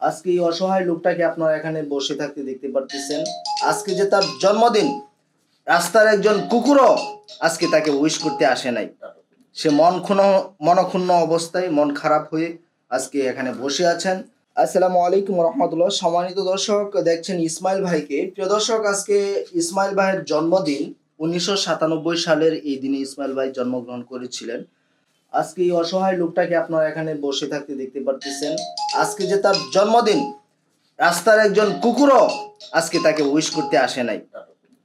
আজকে এই অসহায় লোকটাকে আপনারা এখানে বসে থাকতে দেখতে পারতেছেন। আজকে যে তার জন্মদিন, রাস্তার একজন কুকুরও আজকে তাকে উইশ করতে আসে নাই। সে মন ক্ষুণ্ণ, মনক্ষুণ্ণ অবস্থায় মন খারাপ হয়ে আজকে এখানে বসে আছেন। আসসালামু আলাইকুম রহমতুল্লাহ। সম্মানিত দর্শক, দেখছেন ইসমাইল ভাইকে। প্রিয় দর্শক, আজকে ইসমাইল ভাইয়ের জন্মদিন উনিশশো সাতানব্বই সালের এই দিনে ইসমাইল ভাই জন্মগ্রহণ করেছিলেন। আজকে এই অসহায় লোকটাকে আপনারা এখানে বসে থাকতে দেখতে পারতেছেন। আজকে যে তার জন্মদিন রাস্তার একজন কুকুরও আজকে তাকে উইশ করতে আসে নাই।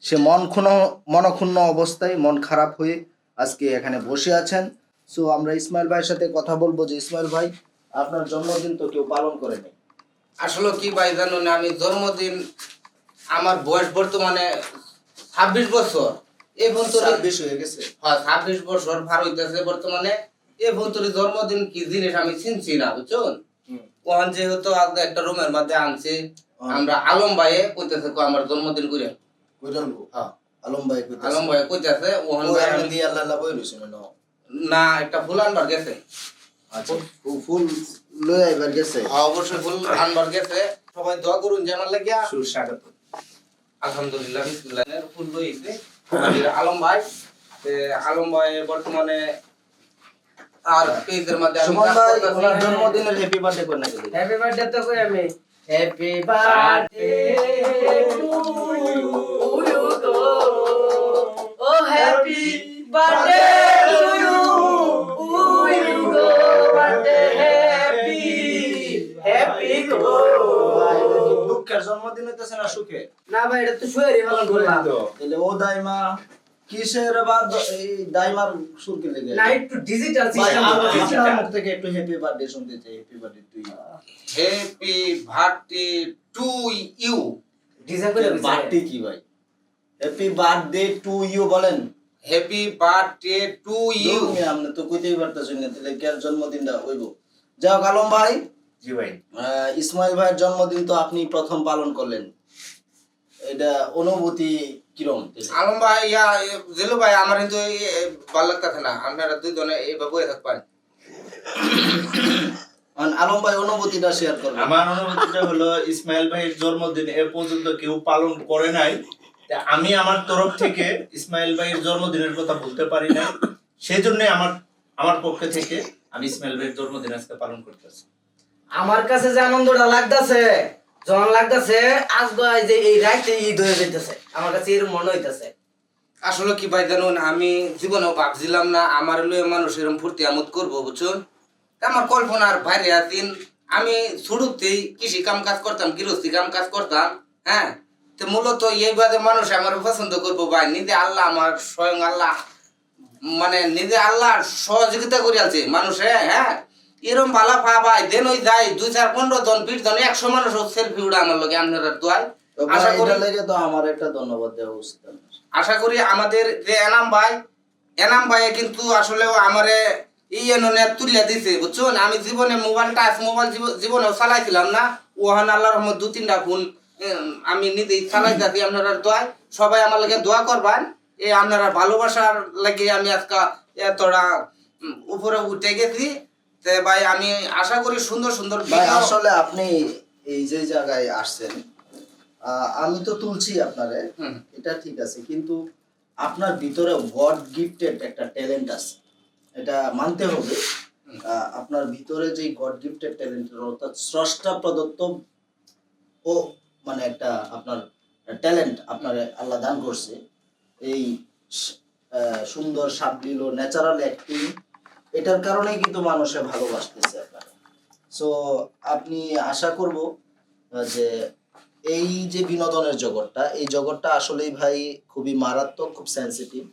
সে মন ক্ষুণ্ণ মনক্ষুণ্ণ অবস্থায় মন খারাপ হয়ে আজকে এখানে বসে আছেন। সো আমরা ইসমাইল ভাইয়ের সাথে কথা বলব যে ইসমাইল ভাই আপনার জন্মদিন তো কেউ পালন করেনি আসলে কি ভাই জানো না আমি জন্মদিন আমার বয়স বর্তমানে ছাব্বিশ বছর। এই পর্যন্ত ছাব্বিশ হয়ে গেছে। হ্যাঁ ছাব্বিশ বছর পার হইতেছে বর্তমানে। পর্যন্ত জন্মদিন কি জিনিস আমি চিনছি না ওখান যেহেতু আজকে একটা রুমের মধ্যে আনছে আমরা আলম ভাইয়ে কইতেছে কো আমার জন্মদিন করে হ্যাঁ। আলম ভাই আলম ভাই কইতেছে ওখান ভাই আল্লাহ আল্লাহ বই রইছে মনে। না একটা ফুল আনবার গেছে। আচ্ছা। ফুল লই আইবার গেছে? হ্যাঁ, অবশ্যই ফুল আনবার গেছে। সবাই দোয়া করুন আমার লাগিয়া সুস্বাগত। আলহামদুলিল্লাহ বিসমিল্লাহ ফুল লইছে আলম ভাই আলম ভাই বর্তমানে আর পেজের মধ্যে আমি সুমন ভাই ওনার জন্মদিনের হ্যাপি বার্থডে করে নাকি? হ্যাপি বার্থডে তো কই আমি। Happy birthday to you O happy birthday to you you go birthday happy happy গো ভাই, এটা কি দুঃখের জন্মদিন হইতেছে না সুখে না ভাই এটা তো শুয়ে পালন করলাম তাহলে ও দাইমা কিসের বা এই দাইমার সুর কে লেগে না একটু ডিজিটাল সিস্টেম আপ- আপনার মুখ থেকে একটু হ্যাপি বার্থডে শুনতে চাই happy birthday to you happy birthday to you design করে বার্থডে কি ভাই? হ্যাপি বার্থডে টু ইউ বলেন। হ্যাপি বার্থডে টু ইউ আপনি তো কইতেই পারতেছেন না তাহলে কার জন্মদিনটা হইব? যাও আলম ভাই। জি ভাই। আহ, ইসমাইল ভাইয়ের জন্মদিন তো আপনি প্রথম পালন করলেন। এটা অনুভূতি কিরম? আলম ভাই ইয়া জেলু ভাই আমার কিন্তু ভালো লাগতেছে না। আপনারা এইভাবে থাকবেন। আলম ভাই অনুভূতিটা শেয়ার করবেন। আমার অনুভূতিটা হলো ইসমাইল ভাইয়ের জন্মদিন এ পর্যন্ত কেউ পালন করে নাই। আমি আমার তরফ থেকে ইসমাইল ভাইয়ের জন্মদিনের কথা বলতে পারি না সেই জন্য আমার আমার পক্ষে থেকে আমি ইসমাইল ভাইয়ের জন্মদিন আজকে পালন করতেছি। আমার কাছে যে আনন্দটা লাগতাছে যখন লাগতাছে এই যে এই রাইতে ঈদ হয়ে যাইতেছে। আমার কাছে এরকম মনে হইতাছে। আসলে কি ভাই জানুন, আমি জীবনেও ভাবছিলাম না, আমার লয়ে মানুষ এরকম ফুর্তি আমোদ করব বুঝুন আমার কল্পনার বাইরে আছেন আমি শুরুতেই কৃষি কাম কাজ করতাম, গৃহস্থী কাম কাজ করতাম হ্যাঁ? তো মূলত এইভাবে মানুষ আমার পছন্দ করব ভাই, নিজে আল্লাহ আমার, স্বয়ং আল্লাহ মানে নিজে আল্লাহ সহযোগিতা করে আছে মানুষে হ্যাঁ? এরম বালা পা ভাই দেন ওই যায় দুই চার পনেরো জন বিশ জন একশো মানুষ সেলফি উড়া আমার লগে আপনারা দোয়ায় তো আশা করি তো আমার একটা ধন্যবাদ দেওয়া উচিত আশা করি আমাদের যে এনাম ভাই এনাম ভাই কিন্তু আসলে আমারে এই এনে তুলে দিছে বুঝছেন? আমি জীবনে মোবাইল টাচ মোবাইল জীবনেও চালাইছিলাম না। ওহান আল্লাহর রহমত দু তিনটা ফোন আমি নিজেই চালাই থাকি আপনারা দোয়ায় সবাই আমার লাগে দোয়া করবেন। এই আপনারা ভালোবাসার লাগে আমি আজকে এতটা উপরে উঠে গেছি। তে ভাই আমি আশা করি সুন্দর সুন্দর ভাই আসলে আপনি এই যে জায়গায় আসছেন আমি তো তুলছি আপনারে। এটা ঠিক আছে কিন্তু আপনার ভিতরে গড গিফটেড একটা ট্যালেন্ট আছে এটা মানতে হবে আপনার ভিতরে যে গড গিফটেড ট্যালেন্ট অর্থাৎ স্রষ্টা প্রদত্ত ও মানে একটা আপনার ট্যালেন্ট আপনার আল্লাহ দান করছে এই সুন্দর সাবলীল ও ন্যাচারাল অ্যাক্টিং এটার কারণেই কিন্তু মানুষে ভালোবাসতেছে আপনার সো আপনি আশা করব যে এই যে বিনোদনের জগৎটা এই জগৎটা আসলেই ভাই খুবই মারাত্মক খুব সেন্সিটিভ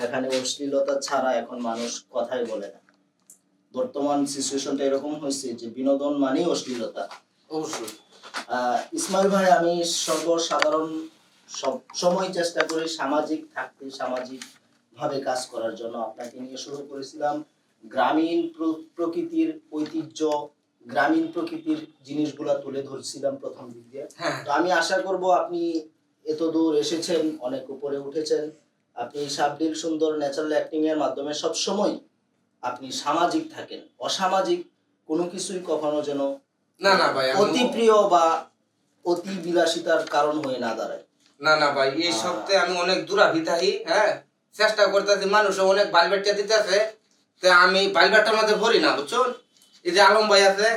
এখানে অশ্লীলতা ছাড়া এখন মানুষ কথাই বলে না। বর্তমান সিচুয়েশনটা এরকম হয়েছে যে বিনোদন মানেই অশ্লীলতা। অবশ্যই। আহ, ইসমাইল ভাই আমি সর্বসাধারণ সব সময় চেষ্টা করি সামাজিক থাকতে সামাজিক ভাবে কাজ করার জন্য আপনাকে নিয়ে শুরু করেছিলাম। গ্রামীণ প্রকৃতির ঐতিহ্য গ্রামীণ প্রকৃতির জিনিসগুলো তুলে ধরছিলাম প্রথম দিক দিয়ে। হ্যাঁ। তো আমি আশা করব আপনি এত দূর এসেছেন অনেক উপরে উঠেছেন। আপনি সাবলীল সুন্দর ন্যাচারাল অ্যাক্টিং এর মাধ্যমে সব সময় আপনি সামাজিক থাকেন। অসামাজিক কোনো কিছুই কখনো যেন না না ভাই অতি প্রিয় বা অতি বিলাসিতার কারণ হয়ে না দাঁড়ায়। না না ভাই এই সপ্তাহে আমি অনেক দূরাভিতাহী হ্যাঁ? চেষ্টা করতেছি মানুষ অনেক বালবেটটা দিতেছে। তো আমি বালবেটটার মধ্যে ভরি না বুঝছ? এই যে আলম ভাই আছে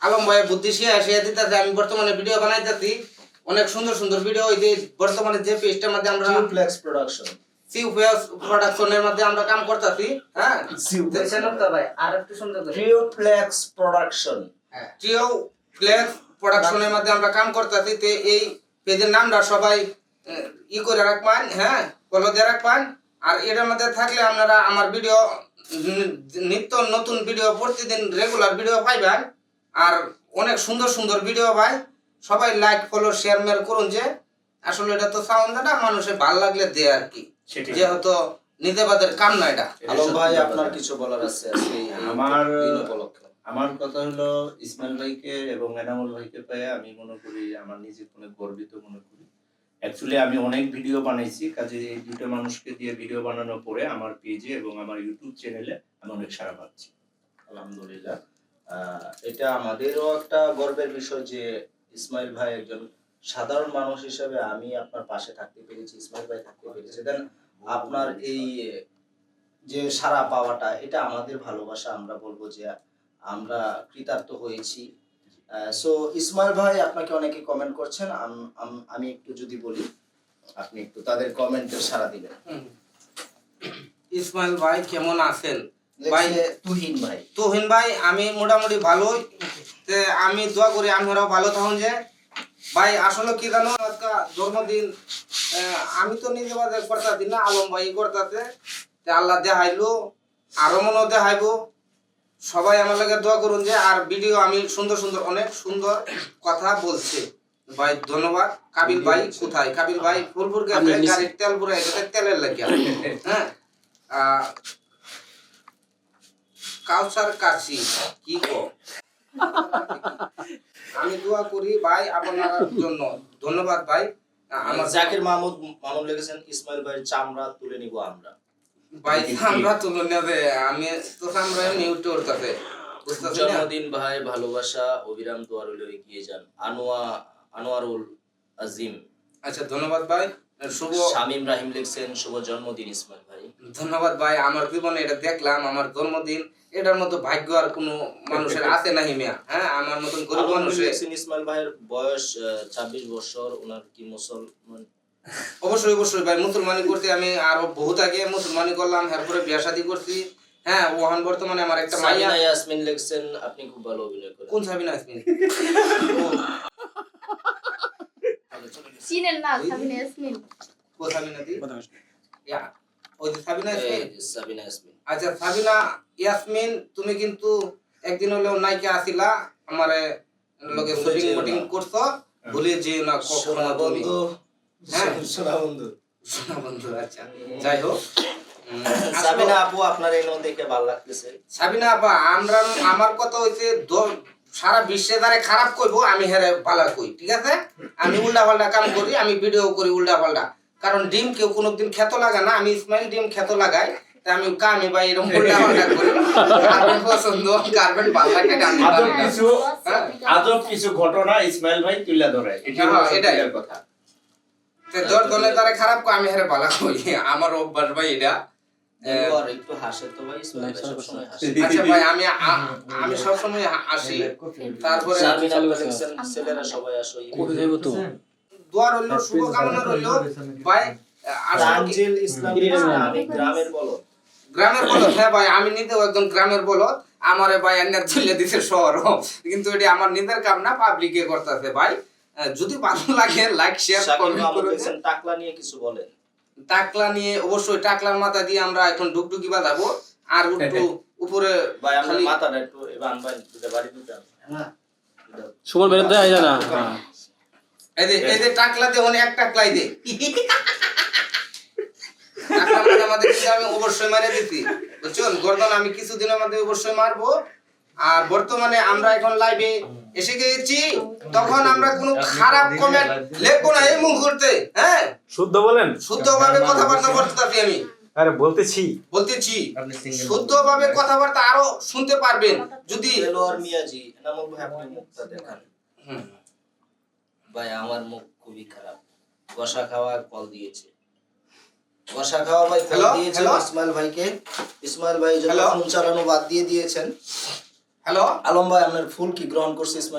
আলম ভাই বুদ্ধি শিয়া শিয়া দিতেছে আমি বর্তমানে ভিডিও বানাইতেছি। অনেক সুন্দর সুন্দর ভিডিও ওই যে বর্তমানে যে পেজটার মধ্যে আমরা জিওপ্লেক্স প্রোডাকশন সিউফেস প্রোডাকশনের মধ্যে আমরা কাম করতেছি হ্যাঁ? দেখছেন ভাই আর একটু সুন্দর করে। জিওপ্লেক্স প্রোডাকশন জিও ফ্লেক্স প্রোডাকশনের মধ্যে আমরা কাম করতেছি তে এই পেজের নামটা সবাই ই করে রাখবেন হ্যাঁ? ফলো দিয়ে রাখবেন। আর এটার মধ্যে থাকলে আপনারা আমার ভিডিও নিত্য নতুন ভিডিও প্রতিদিন রেগুলার ভিডিও পাইবেন আর অনেক সুন্দর সুন্দর ভিডিও পাই সবাই লাইক ফলো শেয়ার মেয়ার করুন যে আসলে এটা তো সাউন্ড না মানুষের ভালো লাগলে দেয় আর কি। যেহেতু নিতে বাদের কাম না এটা। আলম ভাই আপনার কিছু বলার আছে আমার আমার কথা হলো ইসমাইল ভাইকে এবং এনামুল ভাইকে পেয়ে আমি মনে করি আমার নিজেকে অনেক গর্বিত মনে করি। অ্যাকচুয়ালি আমি অনেক ভিডিও বানাইছি, কাজে এই দুটো মানুষকে দিয়ে ভিডিও বানানোর পরে আমার পেজে এবং আমার ইউটিউব চ্যানেলে আমি অনেক সারা পাচ্ছি। আলহামদুলিল্লাহ। এটা আমাদেরও একটা গর্বের বিষয় যে ইসমাইল ভাই একজন সাধারণ মানুষ হিসেবে আমি আপনার পাশে থাকতে পেরেছি, ইসমাইল ভাই থাকতে পেরেছি। দেন আপনার এই যে সারা পাওয়াটা, এটা আমাদের ভালোবাসা, আমরা বলব যে আমরা কৃতার্থ হয়েছি। সো ইসমাইল ভাই আপনাকে অনেকে কমেন্ট করছেন আম- একটু যদি বলি আপনি একটু তাদের কমেন্টের সারা দিবেন। ইসমাইল ভাই কেমন আছেন? ভাই তুহিন ভাই। তুহিন ভাই আমি মোটামুটি ভালোই। তে আমি দোয়া করি আমরাও ভালো থাকুন যে। ভাই আসলে কি জানো আজকা জন্মদিন আমি তো নিজে বাদে করতাছি না আলম ভাই করতাছে। তে আল্লাহ দেখাইলো আরও মনে দেখাইবো। সবাই আমার লাগে দোয়া করুন যে আর ভিডিও আমি সুন্দর সুন্দর অনেক সুন্দর কথা বলছে। ভাই ধন্যবাদ। কাবিল ভাই কোথায়? কাবিল ভাই ফুলপুর গেছে গাড়ির তেল পুরো গেছে তেলের লাগিয়া হ্যাঁ? আহ, কাউসার কাশি কি কো? আমি দোয়া করি ভাই আপনার জন্য। ধন্যবাদ ভাই। আমার আমার জাকির মাহমুদ মামুন লেগেছেন ইসমাইল ভাই চামড়া তুলে নিব আমরা। ভাই আমরা তুলে নেবে আমি তো আমরা করতেছে জন্মদিন ভাই ভালোবাসা অবিরাম দোয়া রইল এগিয়ে যান। আনোয়া আনোয়ারুল আজিম। আচ্ছা ধন্যবাদ ভাই শুভ শামীম রাহিম লিখছেন শুভ জন্মদিন ইসমাইল ভাই। ধন্যবাদ ভাই আমার জীবনে এটা দেখলাম আমার জন্মদিন এটার মতো ভাগ্য আর কোনো মানুষের আছে নাহি মিয়া হ্যাঁ? আমার মতন গরিব মানুষের ইসমাইল ভাইয়ের বয়স ছাব্বিশ বছর ওনার কি মুসলমান অবশ্যই অবশ্যই ভাই মুসলমানি করতে আমি আরও বহুত আগে মুসলমানি করলাম এরপরে বিয়া শাদী করছি। হ্যাঁ ওহান বর্তমানে আমার একটা মাইয়া। ইয়াসমিন লিখছেন আপনি খুব ভালো অভিনয় করেন। কোন সাবিনা আসমিন চিনেন না সাবিনা ইয়াসমিন। কোন সাবিনা দি? ইয়া ওই যে সাবিনা এই ইয়াসমিন? সাবিনা ইয়াসমিন। আচ্ছা সাবিনা ইয়াসমিন তুমি কিন্তু একদিন হলেও নাইকে আসিলা আমারে লগে শুটিং মুটিং না। করছ। ভুলে যেও না কখনো বন্ধু হ্যাঁ। আচ্ছা। যাই হোক সাবিনা আপু আপনার এই নন দেখে ভালো লাগতেছে। সাবিনা আপা আমরা আমার কথা হইছে সারা বিশ্বে খারাপ কইবো আমি হেরে পালা কই ঠিক আছে? আমি উল্টা পাল্টা কাম করি আমি ভিডিও করি উল্টা পাল্টা কারণ ডিম কেউ কোনোদিন খেত লাগা না আমি ইসমাইল ডিম খেত লাগাই আমি কামি বা এরকম উল্টা পাল্টা করি পছন্দ কার্পেট ভালো লাগে আজব কিছু হ্যাঁ। আজব কিছু ঘটনা ইসমাইল ভাই তুলে ধরে। এটা হ্যাঁ, এটাই। কথা। দর দলে তারা খারাপ কই আমি হেরে পালা কই? আমার অভ্যাস ভাই এটা। একটু হাসে তো ভাই ইসমাইল ভাই সবসময় হাসে। আচ্ছা ভাই আমি আমি সবসময় আসি তারপরে শারমিন আপু ছেলেরা সবাই আসো দোয়ার হইল শুভকামনা রইল। ভাই ইসলাম গ্রামের বলো গ্রামের বলদ হ্যাঁ ভাই আমি নিজেও একজন গ্রামের বলদ। আমারে ভাই এনে তুলে দিছে শহর। কিন্তু এটা আমার নিজের কাম না পাবলিকে করতেছে ভাই। যদি ভালো লাগে লাইক শেয়ার কমেন্ট করে টাকলা নিয়ে কিছু বলেন। টাকলা নিয়ে অবশ্যই টাকলার মাথা দিয়ে আমরা এখন ডুকডুকি বাজাবো। আর একটু উপরে ভাই আমরা মাথাটা একটু এবার আনবেন দুটো বাড়ি দুটো হ্যাঁ। সুমন বেরোতে যায় না। হ্যাঁ। এই যে এই যে টাকলা দিয়ে অনেক এক টাকলাই দে। টাকলা আমাদের কিন্তু আমি অবশ্যই মারে দিছি। বুঝছেন? গর্দন আমি কিছুদিনের মধ্যে অবশ্যই মারবো। আর বর্তমানে আমরা এখন লাইভে এসে গেছি তখন আমরা কোনো খারাপ কমেন্ট লিখব না এই মুহূর্তে হ্যাঁ? শুদ্ধ বলেন। শুদ্ধভাবে কথাবার্তা বলতে আমি। আরে বলতেছি। বলতেছি শুদ্ধভাবে কথাবার্তা আরও শুনতে পারবেন যদি দেলোয়ার মিয়াজি এনামুল ভাই আপনি মুখটা দেখান। ভাই আমার মুখ খুবই খারাপ। কষা খাওয়া কল দিয়েছে। কষা খাওয়া ভাই কল? দিয়েছে ইসমাইল ভাইকে। ইসমাইল ভাই যখন? ফোন চালানো বাদ দিয়ে দিয়েছেন। হ্যালো আলম ভাই আপনার ফুল কি গ্রহণ করছে ইসমাইল